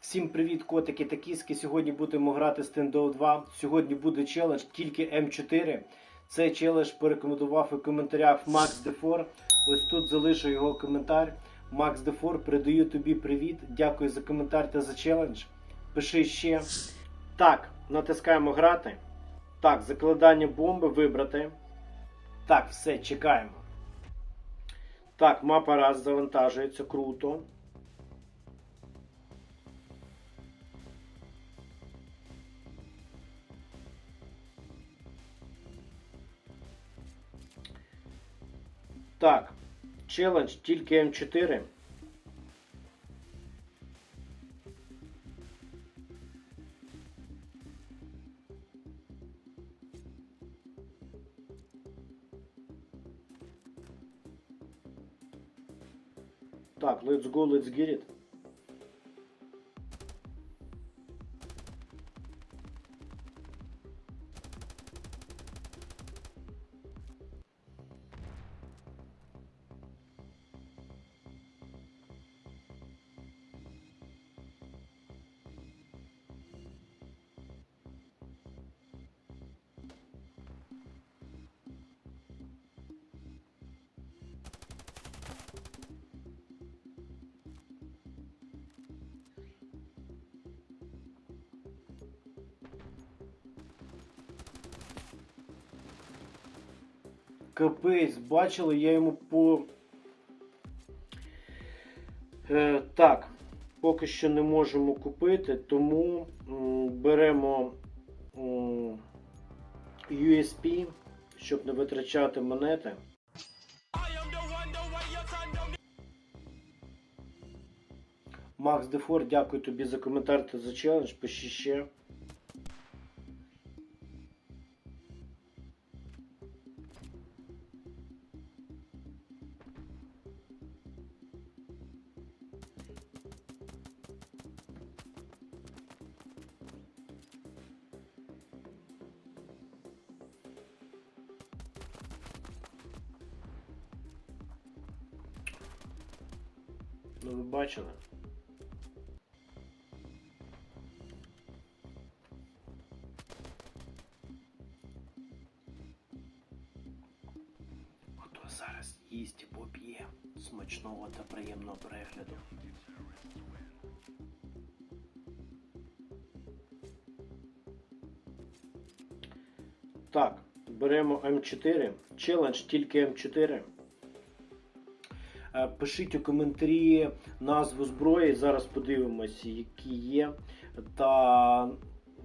Всім привіт, котики та кіски. Сьогодні будемо грати Stendo 2. Сьогодні буде челендж тільки М4. Цей челендж порекомендував у коментарях Макс Дефор. Ось тут залишу його коментар. Макс Дефор, передаю тобі привіт. Дякую за коментар та за челендж. Пиши ще. Так, натискаємо грати. Так, закладання бомби вибрати. Так, все, чекаємо. Так, мапа раз завантажується, круто. Так, челендж тільки М4. Так, let's go, let's get it. Капець, бачили, я йому по. Е, так, поки що не можемо купити, тому м, беремо м, USP, щоб не витрачати монети. Макс Дефор, дякую тобі за коментар та за челендж. Пиши ще. Бачили? Хто зараз їсть і поп'є смачного та приємного перегляду. Так, беремо М4. Челендж тільки М4. Е, Пишіть у коментарі назву зброї. Зараз подивимося, які є. Та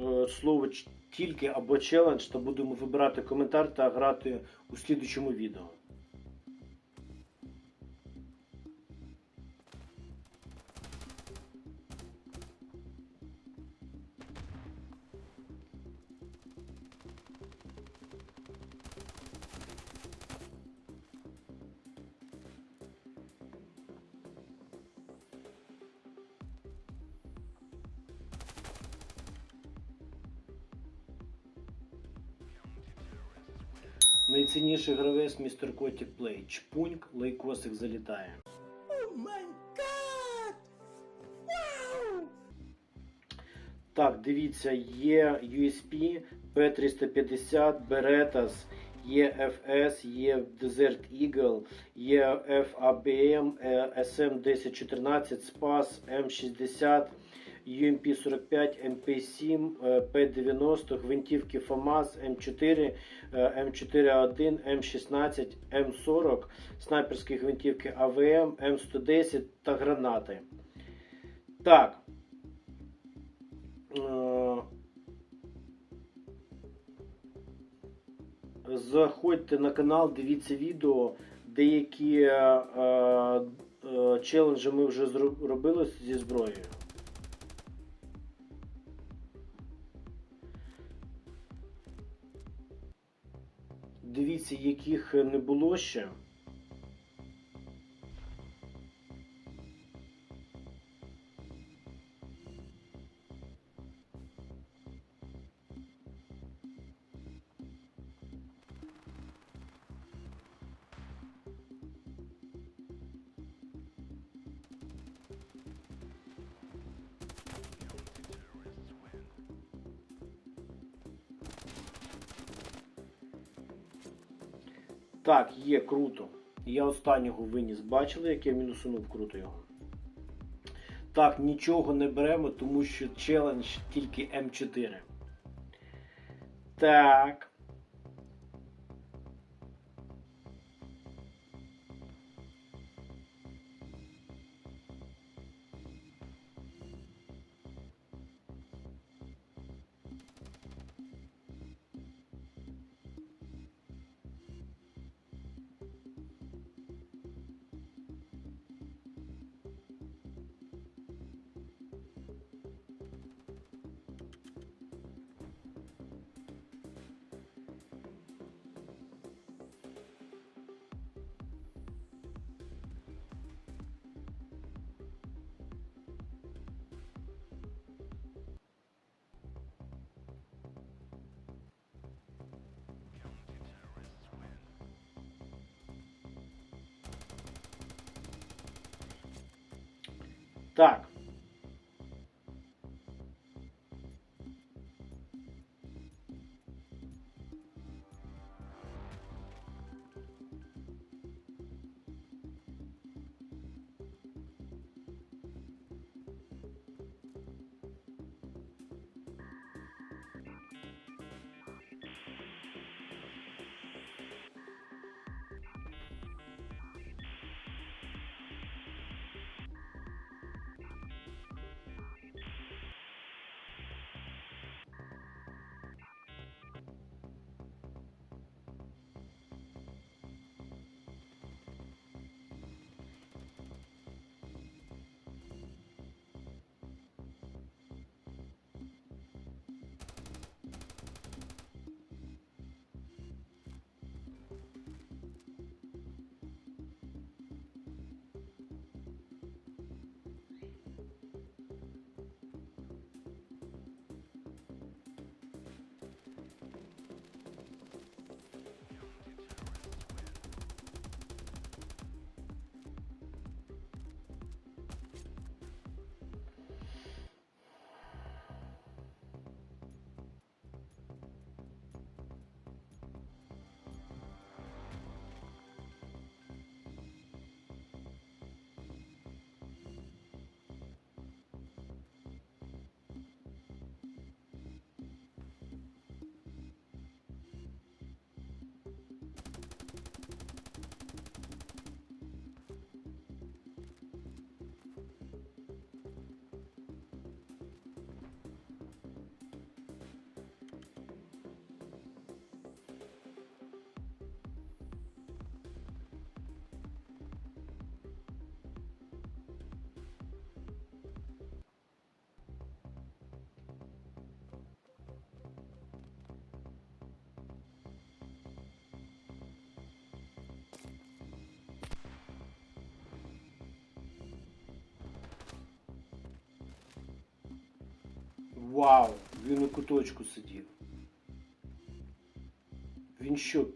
е, слово тільки або челендж, та будемо вибирати коментар та грати у слідучому відео. Найцінніший гравець містер Котік Плей. Чпуньк, лайкосик залітає. Так, дивіться, є USP, P350, Berettas, є FS, є Desert Eagle, є FABM, е, SM1014, SPAS, M60, UMP45, MP7, е, P90, гвинтівки M4, е, M41, M16, M40, снайперські гвинтівки АВМ, М110 та гранати. Так. Е, Заходьте на канал, дивіться відео. Деякі е, е, челенджі ми вже зро- робили зі зброєю. Дивіться, яких не було ще. Так, є круто. Я останнього виніс. Бачили, як я мінусунув круто його? Так, нічого не беремо, тому що челендж тільки М4. Так. Так. Вау! Він у куточку сидів. Він що,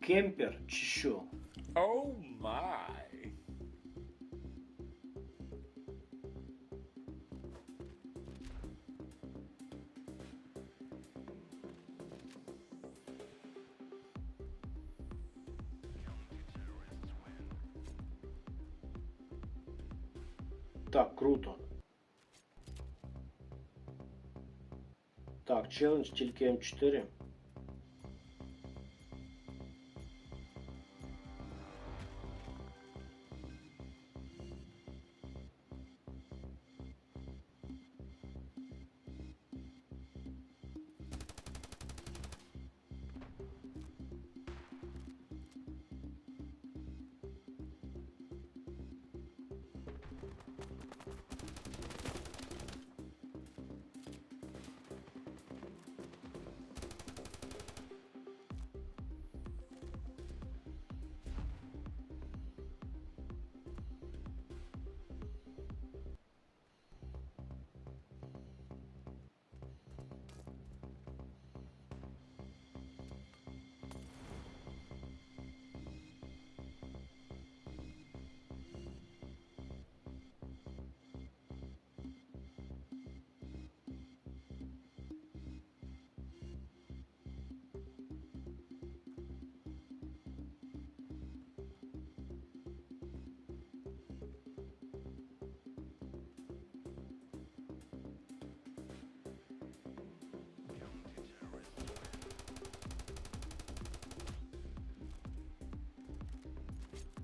кемпер чи що? Oh my. Так, челендж тільки М4.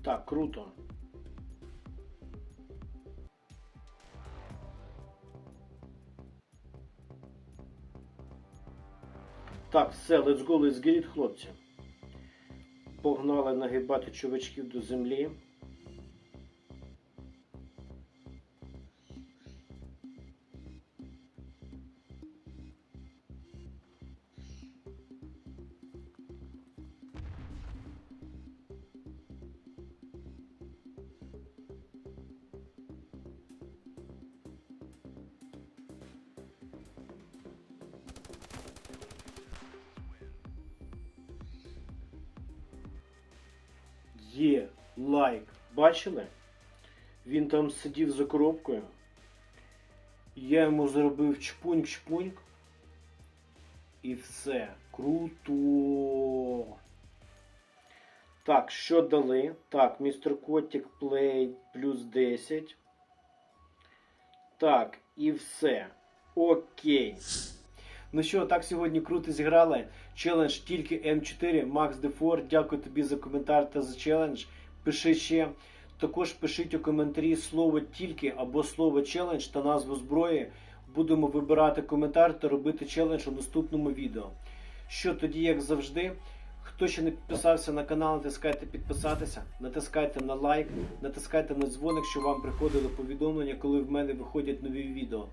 Так, круто. Так, все, let's go, let's get it, хлопці. Погнали нагибати чувачків до землі. Є лайк. Бачили? Він там сидів за коробкою. Я йому зробив чпуньк-чпуньк. І все. Круто. Так, що дали? Так, містер Котик Плей плюс 10. Так, і все. Окей. Ну що, так сьогодні круто зіграли. Челендж тільки М4, Макс Дефор. Дякую тобі за коментар та за челендж. Пиши ще. Також пишіть у коментарі слово тільки або слово челендж та назву зброї. Будемо вибирати коментар та робити челендж у наступному відео. Що тоді, як завжди, хто ще не підписався на канал, натискайте підписатися, натискайте на лайк, натискайте на дзвоник, щоб вам приходили повідомлення, коли в мене виходять нові відео.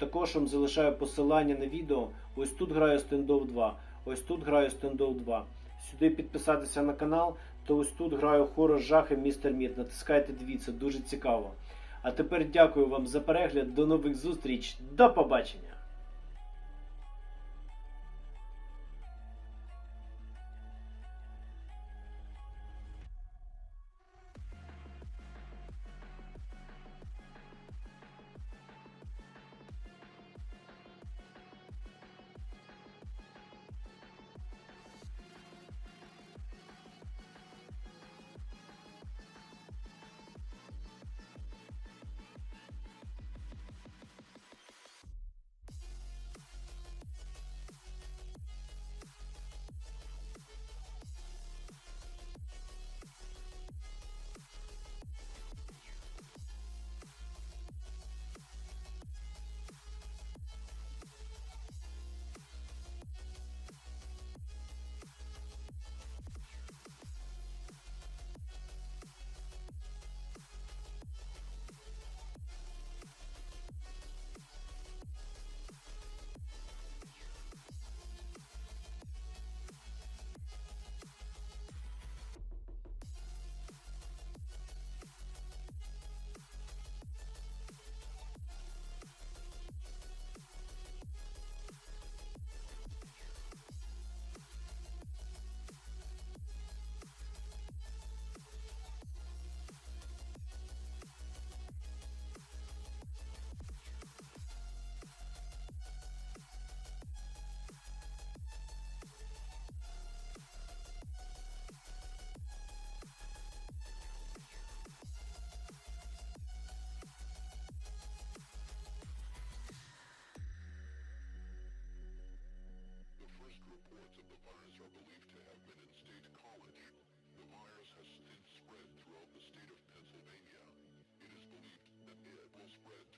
Також вам залишаю посилання на відео. Ось тут граю стендов 2, ось тут граю стендов 2. Сюди підписатися на канал, то ось тут граю хорор жахи Містер Мід. Натискайте дві, це дуже цікаво. А тепер дякую вам за перегляд. До нових зустріч. До побачення! is red.